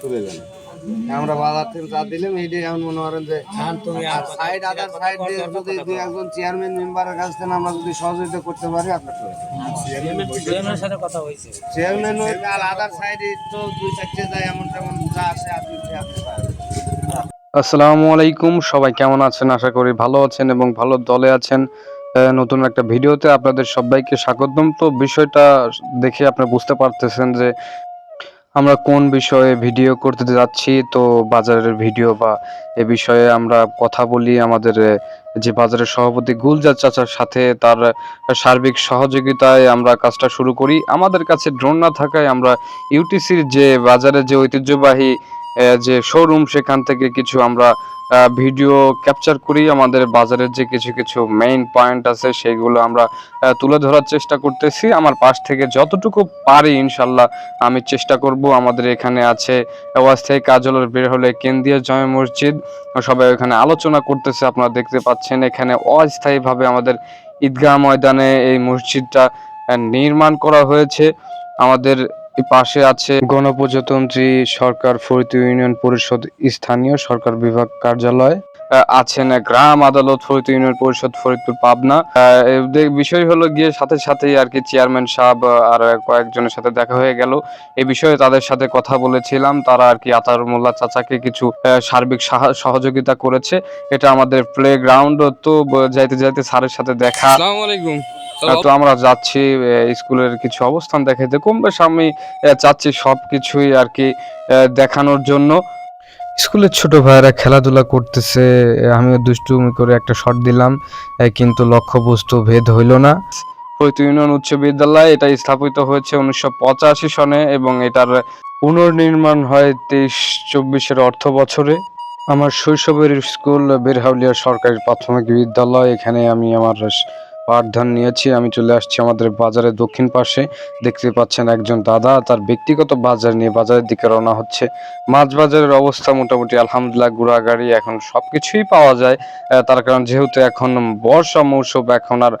তুলে দেন আমরা বাজার থেকে যা দিলাম এখন মনে করেন যে আর সাইড আদার সাইড দিয়ে যদি দুই একজন চেয়ারম্যান মেম্বারের কাছ থেকে আমরা যদি সহযোগিতা করতে পারি আপনার চেয়ারম্যানের সাথে কথা হয়েছে। চেয়ারম্যান আর আদার সাইডে তো দুই চারটে যায় এমন তেমন যা আসে আপনি আসসালামু আলাইকুম সবাই কেমন আছেন? আশা করি ভালো আছেন এবং ভালো দলে আছেন। আহ, নতুন একটা ভিডিওতে আপনাদের সবাইকে স্বাগতম। তো বিষয়টা দেখে আপনি বুঝতে পারতেছেন যে আমরা কোন বিষয়ে ভিডিও করতে যাচ্ছি, তো বাজারের ভিডিও বা এ বিষয়ে আমরা কথা বলি আমাদের যে বাজারের সভাপতি গুলজার চাচার সাথে, তার সার্বিক সহযোগিতায় আমরা কাজটা শুরু করি। আমাদের কাছে ড্রোন না থাকায় আমরা ইউটিসির যে বাজারের যে ঐতিহ্যবাহী যে শোরুম সেখান থেকে কিছু আমরা ভিডিও ক্যাপচার করি। আমাদের বাজারের যে কিছু কিছু মেইন পয়েন্ট আছে, সেগুলো আমরা তুলে ধরার চেষ্টা করতেছি। আমার পাশ থেকে যতটুকু পারি, ইনশাল্লাহ, আমি চেষ্টা করব। আমাদের এখানে আছে অস্থায়ী কাজলের বের হলে কেন্দ্রীয় জয় মসজিদ। সবাই ওখানে আলোচনা করতেছে, আপনারা দেখতে পাচ্ছেন। এখানে অস্থায়ীভাবে আমাদের ঈদগাহ ময়দানে এই মসজিদটা নির্মাণ করা হয়েছে। আমাদের পাশে আছে গণপ্রজাতন্ত্রী সরকার ফরিদ ইউনিয়ন পরিষদ, স্থানীয় সরকার বিভাগ কার্যালয়। আছেন গ্রাম আদালত, ফরিদ ইউনিয়ন পরিষদ, ফরিদপুর, পাবনা। বিষয় হলো গিয়ে সাথে সাথেই আর কি চেয়ারম্যান সাহেব আর কয়েকজনের সাথে দেখা হয়ে গেল। এই বিষয়ে তাদের সাথে কথা বলেছিলাম। তারা আর কি আতার মোল্লা চাচাকে কিছু সার্বিক সাহা- সহযোগিতা করেছে। এটা আমাদের প্লে গ্রাউন্ড তো যাইতে যাইতে স্যারের সাথে দেখা। আসসালামু আলাইকুম। তো আমরা যাচ্ছি স্কুলের কিছু অবস্থান দেখাইতে কম বেশ আমি চাচ্ছি সব কিছুই আর কি দেখানোর জন্য। স্কুলের ছোট ভাইয়েরা খেলাধুলা করতেছে আমিও দুষ্টুমি করে একটা শট দিলাম কিন্তু লক্ষ্যবস্তু ভেদ হইল না। ফরিদ ইউনিয়ন উচ্চ বিদ্যালয় এটা স্থাপিত হয়েছে উনিশশো পঁচাশি সনে এবং এটার পুনর্নির্মাণ হয় তেইশ চব্বিশের অর্থ বছরে। আমার শৈশবের স্কুল বেরহাউলিয়া সরকারি প্রাথমিক বিদ্যালয় এখানে আমি আমার পাঠদান নিয়েছি, আমি চলে আসছি আমাদের বাজারের দক্ষিণ পাশে। দেখতে পাচ্ছেন একজন দাদা, তার ব্যক্তিগত বাজার নিয়ে বাজারের দিকে রওনা হচ্ছে। মাছ বাজারের অবস্থা মোটামুটি আলহামদুলিল্লাহ গুড়াগাড়ি এখন সব কিছুই পাওয়া যায়। তার কারণ যেহেতু এখন বর্ষা মৌসুম, এখন আর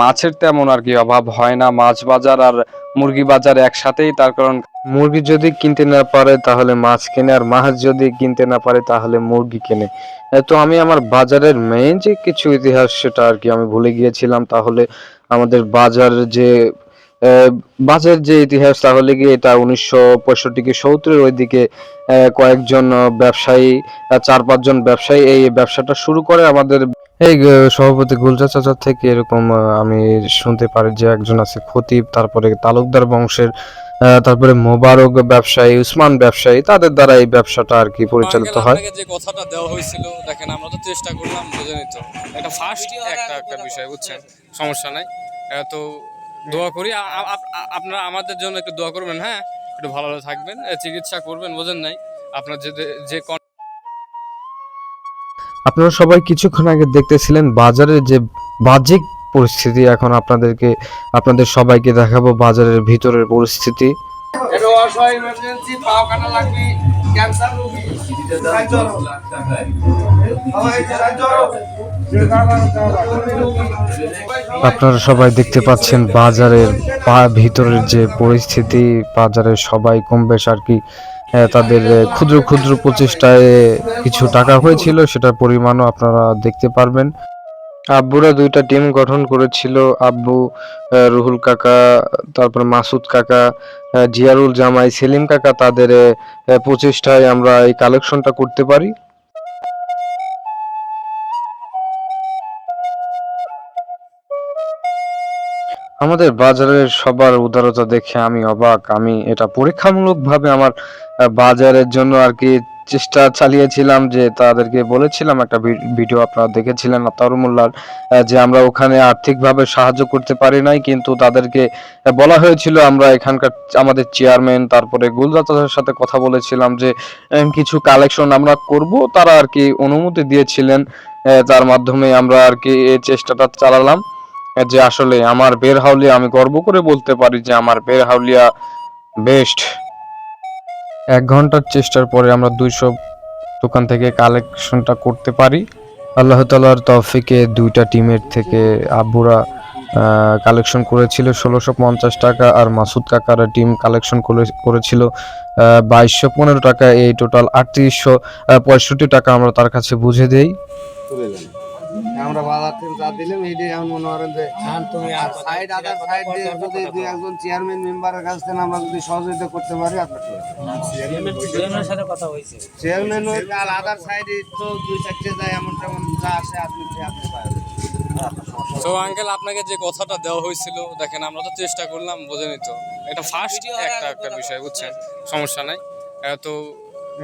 মাছের তেমন আর কি অভাব হয় না। মাছ বাজার আর মুরগি বাজার একসাথেই, তার কারণ মুরগি যদি কিনতে না পারে তাহলে মাছ কেনে আর মাছ যদি কিনতে না পারে তাহলে মুরগি কেনে। তো আমি আমার বাজারের মেইন যে কিছু ইতিহাস সেটা আর কি আমি ভুলে গিয়েছিলাম। তাহলে আমাদের বাজার যে বাজার যে ইতিহাস তাহলে কি এটা উনিশশো পঁয়ষট্টি কি সত্তরের ওইদিকে আহ, কয়েকজন ব্যবসায়ী চার পাঁচজন ব্যবসায়ী এই ব্যবসাটা শুরু করে আমাদের। এই সভাপতি গুলজা চাচা থেকে এরকম আমি শুনতে পারি যে একজন আছে খতিব তারপরে তালুকদার বংশের তারপরে মোবারক ব্যবসায়ী উসমান ব্যবসায়ী তাদের দ্বারা এই ব্যবসাটা আর কি পরিচালিত হয়। যে কথাটা দেওয়া হয়েছিল দেখেন আমরা তো চেষ্টা করলাম বুঝেনি তো। এটা ফার্স্ট একটা একটা বিষয় বুঝছেন? সমস্যা নাই। তো দোয়া করি আপনারা আমাদের জন্য একটু দোয়া করবেন হ্যাঁ? একটু ভালো ভালো থাকবেন চিকিৎসা করবেন বোঝেন নাই? আপনার যে যে আপনারা সবাই কিছুক্ষণ আগে দেখতেছিলেন বাজারের যে বাহ্যিক পরিস্থিতি। এখন আপনাদেরকে আপনাদের সবাইকে দেখাবো বাজারের ভিতরের পরিস্থিতি। আপনারা সবাই দেখতে পাচ্ছেন বাজারের ভিতরের যে পরিস্থিতি বাজারের সবাই কম বেশ আর কি তাদের ক্ষুদ্র ক্ষুদ্র প্রচেষ্টায় কিছু টাকা হয়েছিল সেটার পরিমাণও আপনারা দেখতে পারবেন। আব্বুরা দুইটা টিম গঠন করেছিল। আব্বু রুহুল কাকা, তারপর মাসুদ কাকা জিয়ারুল জামাই, সেলিম কাকা তাদের প্রচেষ্টায় আমরা এই কালেকশনটা করতে পারি। আমাদের বাজারের সবার উদারতা দেখে আমি অবাক। আমি এটা পরীক্ষামূলকভাবে আমার বাজারের জন্য আর কি চেষ্টা চালিয়েছিলাম যে তাদেরকে বলেছিলাম, একটা ভিডিও আপনারা দেখেছিলেন তারুমুল্লার যে আমরা ওখানে আর্থিকভাবে সাহায্য করতে পারি নাই, কিন্তু তাদেরকে বলা হয়েছিল আমরা এখানকার আমাদের চেয়ারম্যান, তারপরে গুলজাতার সাথে কথা বলেছিলাম যে কিছু কালেকশন আমরা করব, তারা আর কি অনুমতি দিয়েছিলেন তার মাধ্যমে আমরা আর কি এই চেষ্টাটা চালালাম যে আসলে আমার বের হাউলিয়া আমি গর্ব করে বলতে পারি যে আমার বের হাউলিয়া বেস্ট এক ঘণ্টার চেষ্টার পরে আমরা দুইশো দোকান থেকে কালেকশনটা করতে পারি। আল্লাহ তালার তৌফিকে দুইটা টিমের থেকে আব্বুরা কালেকশন করেছিল। ষোলোশো পঞ্চাশ টাকা আর মাসুদ কাকার টিম কালেকশন করেছিল বাইশশো পনেরো টাকা। এই টোটাল আটত্রিশশো পঁয়ষট্টি টাকা আমরা তার কাছে বুঝে দেই। আমরা বাজার থেকে যা দিলাম এইটাই এখন মনে করেন যে তুমি সাইড আদার সাইড দিয়ে যদি দুই একজন চেয়ারম্যান মেম্বারের কাছ থেকে আমরা যদি সহযোগিতা করতে পারি আপনার চেয়ারম্যানের সাথে কথা হয়েছে। চেয়ারম্যান ওই আর আদার সাইডে তো দুই চারটে যায় এমন তেমন যা আসে আপনি তো আঙ্কেল আপনাকে যে কথাটা দেওয়া হয়েছিল দেখেন আমরা তো চেষ্টা করলাম বোঝেনি তো। এটা ফার্স্ট একটা একটা বিষয় বুঝছেন? সমস্যা নাই। তো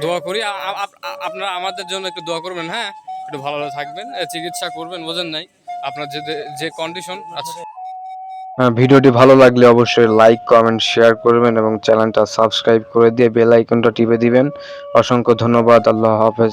দোয়া করি আপনারা আমাদের জন্য একটু দোয়া করবেন হ্যাঁ? একটু ভালো থাকবেন চিকিৎসা করবেন, বোঝেন নাই, আপনার যে যে কন্ডিশন আছে। হ্যাঁ ভিডিওটি ভালো লাগলে অবশ্যই লাইক কমেন্ট শেয়ার করবেন এবং চ্যানেলটা সাবস্ক্রাইব করে দিয়ে বেল আইকনটা টিপে দিবেন। অসংখ্য ধন্যবাদ, আল্লাহ হাফেজ।